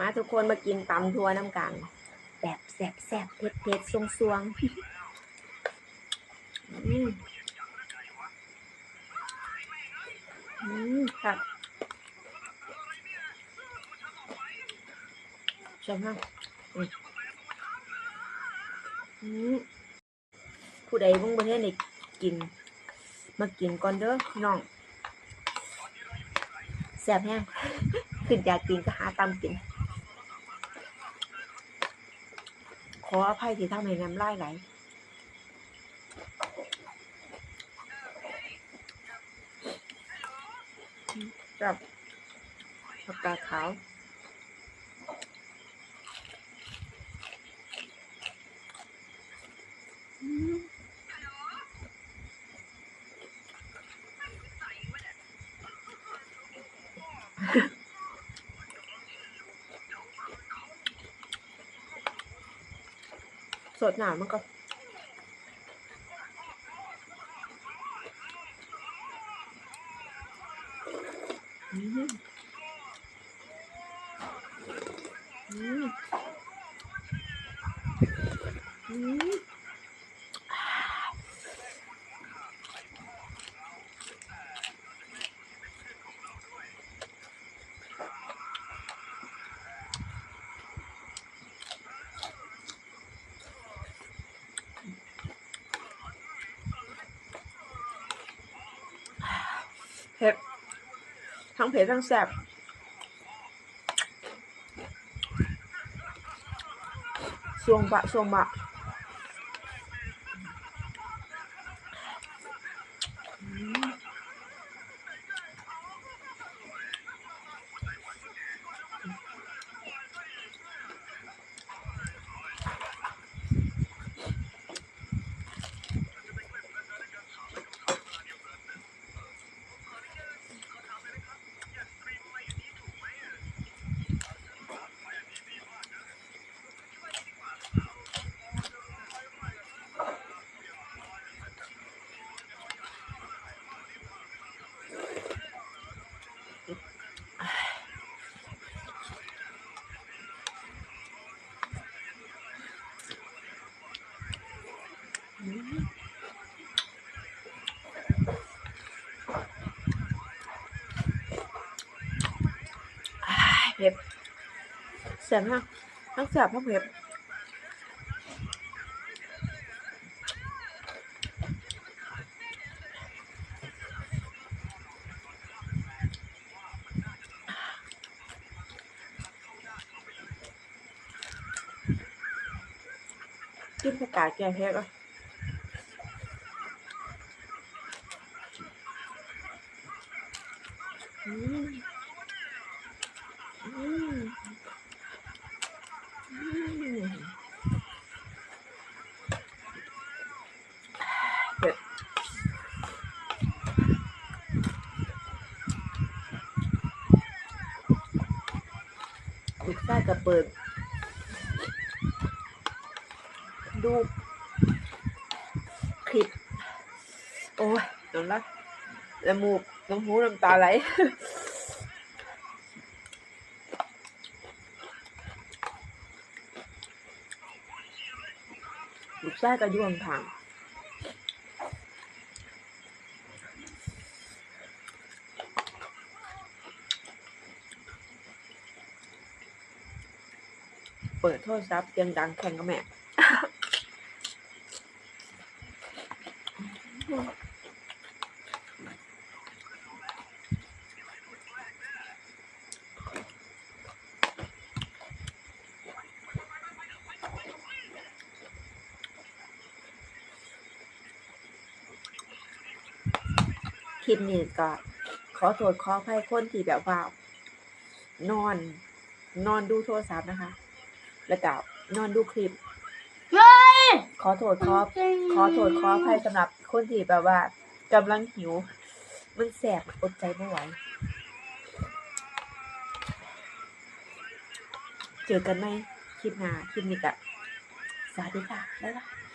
มาทุกคนมากินตำทัวน้ำกันแบบแซบแซบเผ็ดเผ็ดซวงซวงอืมอืมค่ะชมค่ะอืมอืมผู้ใดเพิ่งประเทศนี้กิน มากินก่อนเด้อน้องแซบแห้งขึ้นอยากกินก็หาตามกิน ขออภัยที่ทำให้น้ำลายไหลกับผักกาดขาวอืม สดหนามันก็ อืมอืมอืม เผ็ด ทั้งเผ็ดทั้งแซ่บส่วงบะส่วงบะ เผ็ดแซ่บมากทั้งแซ่บทั้งเผ็ดกินผักกาดแกงเผ็ดอะอืมอืมอืมเผ็ด ลูกไส้กระเปิด ดูคลิป โอ้ยนอนละละมูกน้ำหูน้ำตาไหลลูกไส้ก็อยู่ห่างๆ เปิดโทรศัพท์เสียงดังแข่งกับแม่ คลิปนี้ก็ขอโทษขออภัยคนที่แบบว่า นอน นอนดูโทรศัพท์นะคะ แล้วก็นอนดูคลิปขอโทษขอขอโทษขออภัยสำหรับคนที่แบบว่ากำลังหิว มันแสบอดใจไม่ไหว เจอกันไหมคลิปหน้าคลิปนี้กะสวัสดีค่ะ บ๊ายบาย